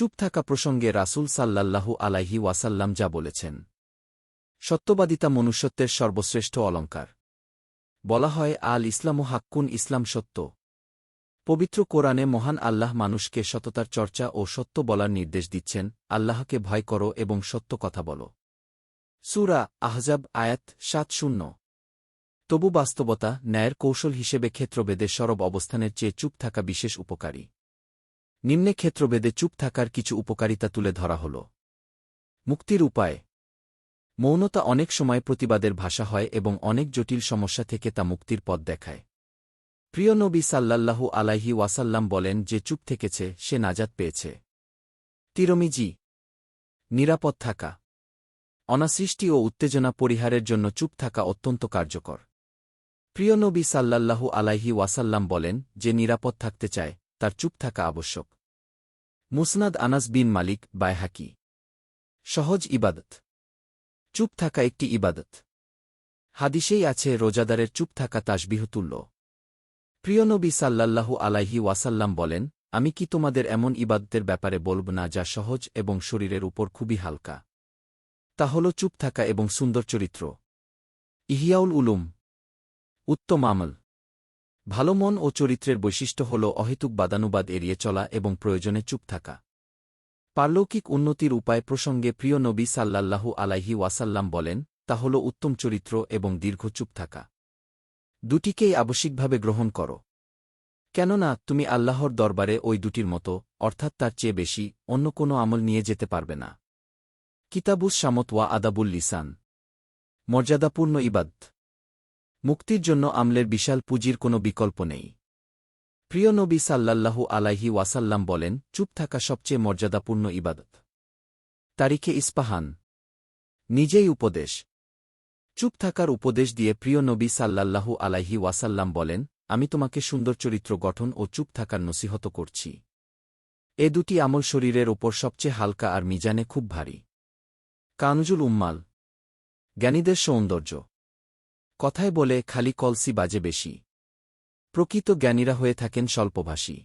চুপ থাকা প্রসঙ্গে রাসূল সাল্লাল্লাহু আলাইহি ওয়াসাল্লাম যা বলেছেন। সত্যবাদিতা মনুষ্যত্বের সর্বশ্রেষ্ঠ অলঙ্কার বলা হয়, আল ইসলামু হাক্কুন, ইসলাম সত্য। পবিত্র কোরআনে মহান আল্লাহ মানুষকে সততার চর্চা ও সত্য বলার নির্দেশ দিচ্ছেন, আল্লাহকে ভয় করো এবং সত্য কথা বলো। সুরা আহজাব, আয়াত সাত শূন্য। তবু বাস্তবতা, ন্যায়ের কৌশল হিসেবে ক্ষেত্রভেদে সরব অবস্থানের চেয়ে চুপ থাকা বিশেষ উপকারী। নিম্নে ক্ষেত্রভেদে চুপ থাকার কিছু উপকারিতা তুলে ধরা হল। মুক্তির উপায়। মৌনতা অনেক সময় প্রতিবাদের ভাষা হয় এবং অনেক জটিল সমস্যা থেকে তা মুক্তির পথ দেখায়। প্রিয় নবী সাল্লাল্লাহু আলাইহি ওয়াসাল্লাম বলেন যে চুপ থেকেছে, সে নাজাত পেয়েছে। তিরমিজি। নিরাপদ থাকা। অনাসৃষ্টি ও উত্তেজনা পরিহারের জন্য চুপ থাকা অত্যন্ত কার্যকর। প্রিয় নবী সাল্লাল্লাহু আলাইহি ওয়াসাল্লাম বলেন যে নিরাপদ থাকতে চায় তার চুপ থাকা আবশ্যক। মুসনাদ আনাস বিন মালিক বায়হাকি। সহজ ইবাদত। চুপ থাকা একটি ইবাদত। হাদিসেই আছে রোজাদারের চুপ থাকা তাসবিহতুল্য প্রিয় নবী সাল্লাল্লাহু আলাইহি ওয়াসাল্লাম বলেন, আমি কি তোমাদের এমন ইবাদতের ব্যাপারে বলব না যা সহজ এবং শরীরের উপর খুবই হালকা? তা হল চুপ থাকা এবং সুন্দর চরিত্র। ইহিয়াউল উলুম। উত্তম আমল। ভালো মন ও চরিত্রের বৈশিষ্ট্য হল অহেতুক বাদানুবাদ এড়িয়ে চলা এবং প্রয়োজনে চুপ থাকা। পারলৌকিক উন্নতির উপায় প্রসঙ্গে প্রিয় নবী সাল্লাল্লাহু আলাইহি ওয়াসাল্লাম বলেন, তা হল উত্তম চরিত্র এবং দীর্ঘ চুপ থাকা। দুটিকেই আবশ্যিকভাবে গ্রহণ করো। কেননা, তুমি আল্লাহর দরবারে ওই দুটির মতো, অর্থাৎ তার চেয়ে বেশি, অন্য কোনো আমল নিয়ে যেতে পারবে না। কিতাবুস সামত ওয়া আদাবুল লিসান মর্যাদাপূর্ণ ইবাদ মুক্তির জন্য আমলের বিশাল পুঁজির কোনো বিকল্প নেই। প্রিয় নবী সাল্লাল্লাহু আলাইহি ওয়াসাল্লাম বলেন, চুপ থাকা সবচেয়ে মর্যাদাপূর্ণ ইবাদত। তারিখে ইস্পাহান। নিজেই উপদেশ। চুপ থাকার উপদেশ দিয়ে প্রিয় নবী সাল্লাল্লাহু আলাইহি ওয়াসাল্লাম বলেন, আমি তোমাকে সুন্দর চরিত্র গঠন ও চুপ থাকার নসিহত করছি। এ দুটি আমল শরীরের ওপর সবচেয়ে হালকা আর মিজানে খুব ভারী। কানজুল উম্মাল। জ্ঞানীদের সৌন্দর্য। কথায় বলে খালি কলসি বাজে বেশি। প্রকৃত জ্ঞানীরা হয়ে থাকেন স্বল্পভাষী।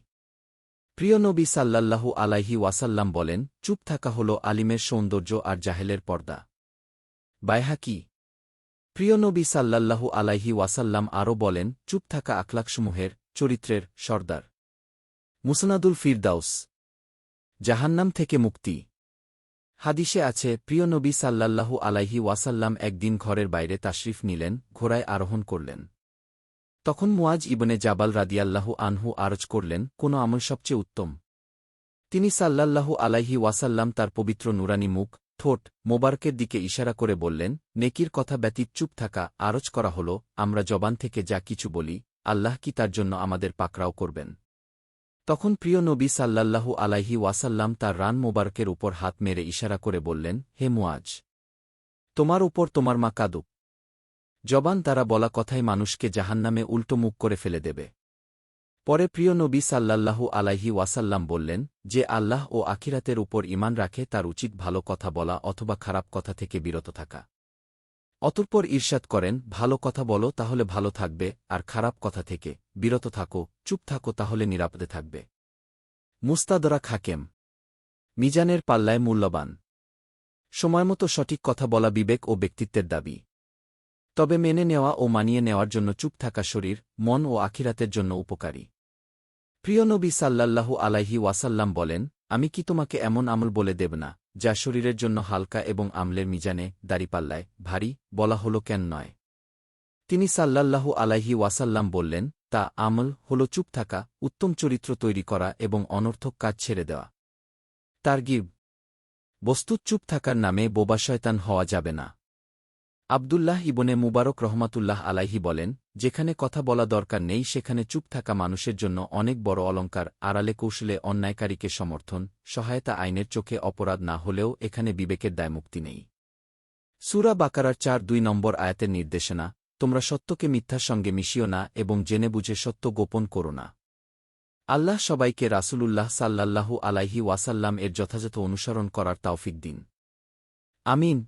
প্রিয় নবী সাল্লাল্লাহু আলাইহি ওয়াসাল্লাম বলেন, চুপ থাকা হল আলিমের সৌন্দর্য আর জাহেলের পর্দা। বাইহাকি প্রিয় নবী সাল্লাল্লাহু আলাইহি ওয়াসাল্লাম আরও বলেন, চুপ থাকা আখলাকসমূহের, চরিত্রের সর্দার। মুসনাদুল ফিরদাউস। জাহান্নাম থেকে মুক্তি। হাদিসে আছে, প্রিয় নবী সাল্লাল্লাহু আলাইহি ওয়াসাল্লাম একদিন ঘরের বাইরে তাশরিফ নিলেন, ঘোড়ায় আরোহণ করলেন। তখন মুয়াজ ইবনে জাবাল রাদিয়াল্লাহু আনহু আরজ করলেন, কোন আমল সবচেয়ে উত্তম। তিনি সাল্লাল্লাহু আলাইহি ওয়াসাল্লাম তার পবিত্র নুরানি মুখ, ঠোঁট, মোবারকের দিকে ইশারা করে বললেন, নেকির কথা ব্যতীত চুপ থাকা, আরজ করা হল, আমরা জবান থেকে যা কিছু বলি, আল্লাহ কি তার জন্য আমাদের পাকরাও করবেন? তখন প্রিয় নবী সাল্লাল্লাহু আলাইহি ওয়াসাল্লাম তার রান মোবারকের উপর হাত মেরে ইশারা করে বললেন, হে মুয়াজ তোমার উপর তোমার মা কাদুক। জবান তারা বলা কথাই মানুষকে জাহান্নামে উল্টো মুখ করে ফেলে দেবে। পরে প্রিয় নবী সাল্লাল্লাহু আলাইহি ওয়াসাল্লাম বললেন, যে আল্লাহ ও আখিরাতের উপর ইমান রাখে তার উচিত ভালো কথা বলা অথবা খারাপ কথা থেকে বিরত থাকা। অতঃপর ঈর্ষাদ করেন, ভালো কথা বলো, তাহলে ভালো থাকবে, আর খারাপ কথা থেকে, বিরত থাকো, চুপ থাকো, তাহলে নিরাপদে থাকবে। মুস্তাদরা খাকেম। মিজানের পাল্লায় মূল্যবান। সময়মতো সঠিক কথা বলা বিবেক ও ব্যক্তিত্বের দাবি। তবে মেনে নেওয়া ও মানিয়ে নেওয়ার জন্য চুপ থাকা শরীর, মন ও আখিরাতের জন্য উপকারী। প্রিয় নবী সাল্লাল্লাহু আলাইহি ওয়াসাল্লাম বলেন আমি কি তোমাকে এমন আমল বলে দেব না, যা শরীরের জন্য হালকা এবং আমলের মিজানে, দাড়িপাল্লায়, ভারী, বলা হল কেন নয়? তিনি সাল্লাল্লাহু আলাইহি ওয়াসাল্লাম বললেন, তা আমল হল চুপ থাকা, উত্তম চরিত্র তৈরি করা এবং অনর্থক কাজ ছেড়ে দেওয়া। তার গিব বস্তুত চুপ থাকার নামে বোবা শয়তান হওয়া যাবে না। আবদুল্লাহ ইবনে মুবারক রহমাতুল্লাহ আলাইহি বলেন, যেখানে কথা বলা দরকার নেই, সেখানে চুপ থাকা মানুষের জন্য অনেক বড় অলঙ্কার আড়ালে কৌশলে অন্যায়কারীকে সমর্থন, সহায়তা আইনের চোখে অপরাধ না হলেও এখানে বিবেকের দায়মুক্তি নেই। সুরা বাকারার চার দুই নম্বর আয়াতের নির্দেশনা, তোমরা সত্যকে মিথ্যার সঙ্গে মিশিও না এবং জেনে বুঝে সত্য গোপন করো না। আল্লাহ সবাইকে রাসূলুল্লাহ সাল্লাল্লাহু আলাইহি ওয়াসাল্লাম এর যথাযথ অনুসরণ করার তাওফিক দিন। আমিন।